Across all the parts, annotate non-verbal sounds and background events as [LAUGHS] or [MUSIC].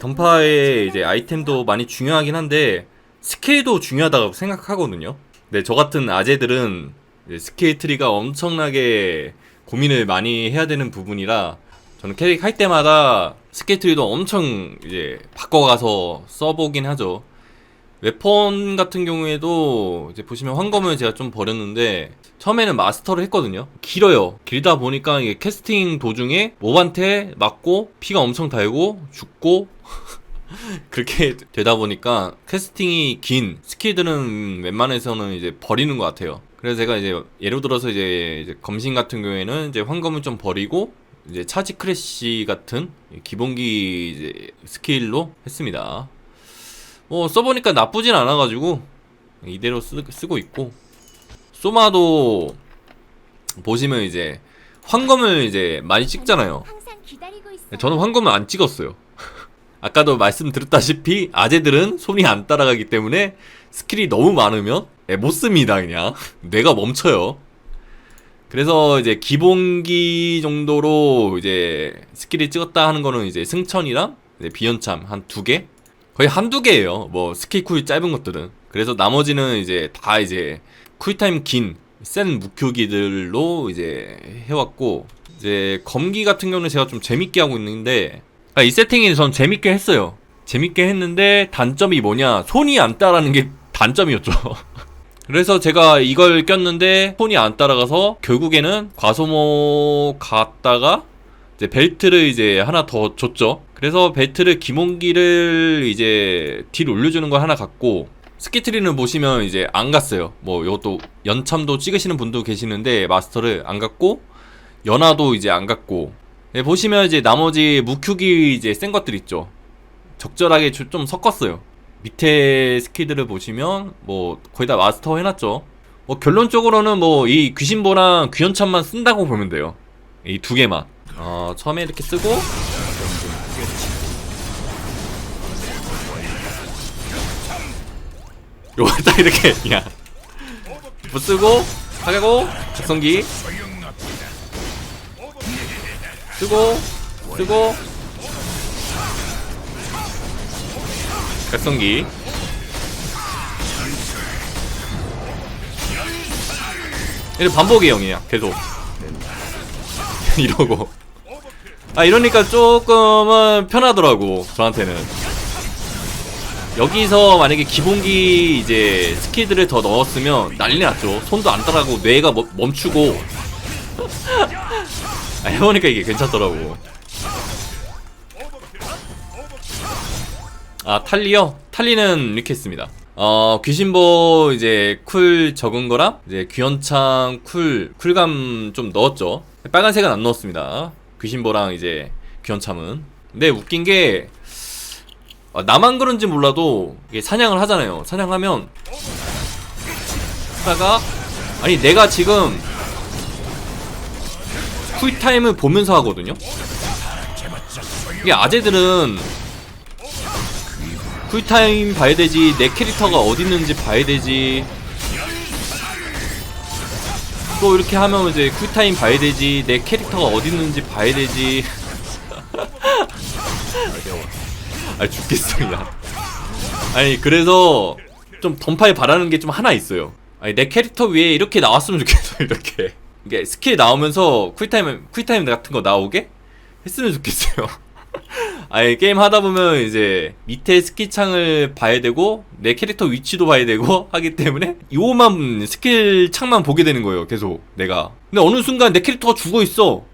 던파의 이제 아이템도 많이 중요하긴 한데 스킬도 중요하다고 생각하거든요. 근데 저 같은 아재들은 스킬 트리가 엄청나게 고민을 많이 해야 되는 부분이라 저는 캐릭 할 때마다 스킬 트리도 엄청 이제 바꿔가서 써보긴 하죠. 웨폰 같은 경우에도 이제 보시면 황검을 제가 좀 버렸는데 처음에는 마스터를 했거든요. 길어요. 길다 보니까 이게 캐스팅 도중에 몹한테 맞고 피가 엄청 달고 죽고 [LAUGHS] 그렇게 되다 보니까 캐스팅이 긴 스킬들은 웬만해서는 이제 버리는 것 같아요. 그래서 제가 이제 예를 들어서 이제, 이제 검신 같은 경우에는 이제 황검을 좀 버리고 이제 차지 크래쉬 같은 기본기 스킬로 했습니다. 뭐 써보니까 나쁘진 않아가지고 이대로 쓰, 쓰고 있고 소마도 보시면 이제 황검을 이제 많이 찍잖아요. 저는 황검을 안 찍었어요. [LAUGHS] 아까도 말씀드렸다시피 아재들은 손이 안 따라가기 때문에 스킬이 너무 많으면 예, 못 씁니다 그냥 [LAUGHS] 뇌가 멈춰요. 그래서 이제 기본기 정도로 이제 스킬이 찍었다 하는 거는 이제 승천이랑 이제 비연참 한 두 개? 거의 한두 개예요. 뭐 스킬 쿨 짧은 것들은. 그래서 나머지는 이제 다 이제 쿨타임 긴 센 무효기들로 이제 해왔고 이제 검기 같은 경우는 제가 좀 재밌게 하고 있는데 아, 이 세팅이 전 재밌게 했어요. 재밌게 했는데 단점이 뭐냐? 손이 안 따라는 게 [LAUGHS] 단점이었죠. [LAUGHS] 그래서 제가 이걸 꼈는데 손이 안 따라가서 결국에는 과소모 갔다가 이제 벨트를 이제 하나 더 줬죠. 그래서 벨트를 기본기를 이제 딜 올려주는 걸 하나 갖고 스키트리는 보시면 이제 안 갔어요. 뭐 이것도 연참도 찍으시는 분도 계시는데 마스터를 안 갔고 연화도 이제 안 갔고 네, 보시면 이제 나머지 무큐기 이제 센 것들 있죠. 적절하게 주- 좀 섞었어요. 밑에 스킬들을 보시면 뭐 거의 다 마스터 해놨죠. 뭐 결론적으로는 뭐 이 귀신보랑 귀연참만 쓴다고 보면 돼요. 이 두 개만. 어 처음에 이렇게 쓰고 요거 딱 이렇게 그냥 뭐 쓰고 하고 작성기. 쓰고 쓰고. 각성기. 이런 반복이에요 그냥 계속. [LAUGHS] 이러고. 아 이러니까 조금은 편하더라고 저한테는 여기서 만약에 기본기 이제 스킬들을 더 넣었으면 난리 났죠. 손도 안 따라가고 뇌가 멈- 멈추고. [LAUGHS] 아, 해보니까 이게 괜찮더라고. 아 탈리요? 탈리는 이렇게 했습니다. 어 귀신보 이제 쿨 적은 거랑 이제 귀연창 쿨 쿨감 좀 넣었죠. 빨간색은 안 넣었습니다. 귀신보랑 이제 귀연참은. 근데 웃긴 게 아, 나만 그런지 몰라도 사냥을 하잖아요. 사냥하면 하다가 아니 내가 지금 쿨타임을 보면서 하거든요? 이게 아재들은 쿨타임 봐야 되지 내 캐릭터가 어디 있는지 봐야 되지. 또 이렇게 하면 이제 쿨타임 봐야 되지 내 캐릭터가 어디 있는지 봐야 되지 [LAUGHS] 아 죽겠어 그냥 아니 그래서 좀 던파에 바라는 게 좀 하나 있어요. 아니 내 캐릭터 위에 이렇게 나왔으면 좋겠어 [LAUGHS] 이렇게. 이게 스킬 나오면서 쿨타임 쿨타임 같은 거 나오게 했으면 좋겠어요. [LAUGHS] 아니 게임 하다 보면 이제 밑에 스킬 창을 봐야 되고 내 캐릭터 위치도 봐야 되고 [LAUGHS] 하기 때문에 요만 스킬 창만 보게 되는 거예요 계속 내가. 근데 어느 순간 내 캐릭터가 죽어 있어.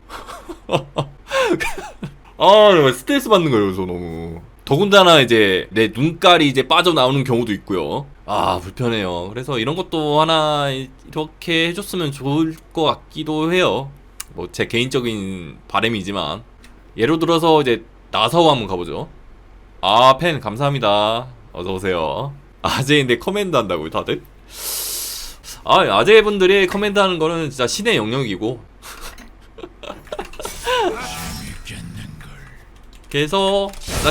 아 스트레스 받는 거예요 그래서 너무 더군다나 이제 내 눈깔이 이제 빠져나오는 경우도 있고요. 아 불편해요. 그래서 이런 것도 하나 이렇게 해줬으면 좋을 것 같기도 해요. 뭐 제 개인적인 바람이지만. 예를 들어서 이제 나사오 한번 가보죠. 아 팬 감사합니다. 어서 오세요. 아재인데 커맨드 한다고요 다들? 아 아재분들이 커맨드 하는 거는 진짜 신의 영역이고. [LAUGHS] 그래서 나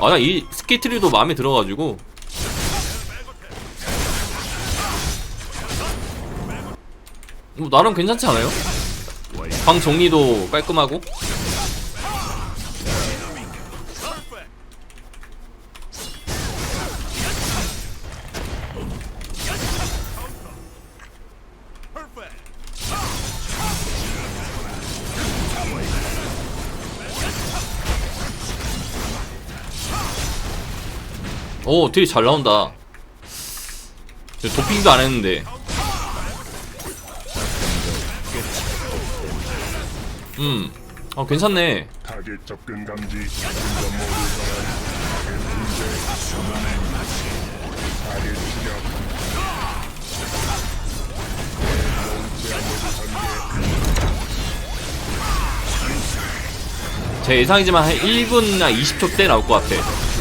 아나 이 스케이트리도 마음에 들어가지고. 뭐 나름 괜찮지 않아요? 방 정리도 깔끔하고 오 딜이 잘 나온다 저 도핑도 안 했는데 음, 어 괜찮네. 제 예상이지만 한 1분이나 20초 때 나올 것 같아.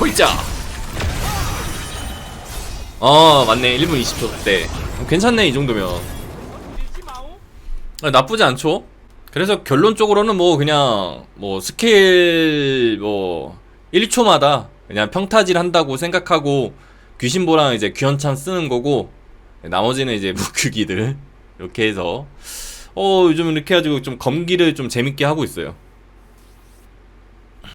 호이자! 어, 맞네. 1분 20초 때. 괜찮네, 이 정도면. 아, 나쁘지 않죠? 그래서 결론적으로는 뭐, 그냥, 뭐, 스케일, 뭐, 1초마다 그냥 평타질 한다고 생각하고, 귀신보랑 이제 귀현참 쓰는 거고, 나머지는 이제 [LAUGHS] 무큐기들. 이렇게 해서, 어, 요즘 이렇게 해가지고 좀 검기를 좀 재밌게 하고 있어요.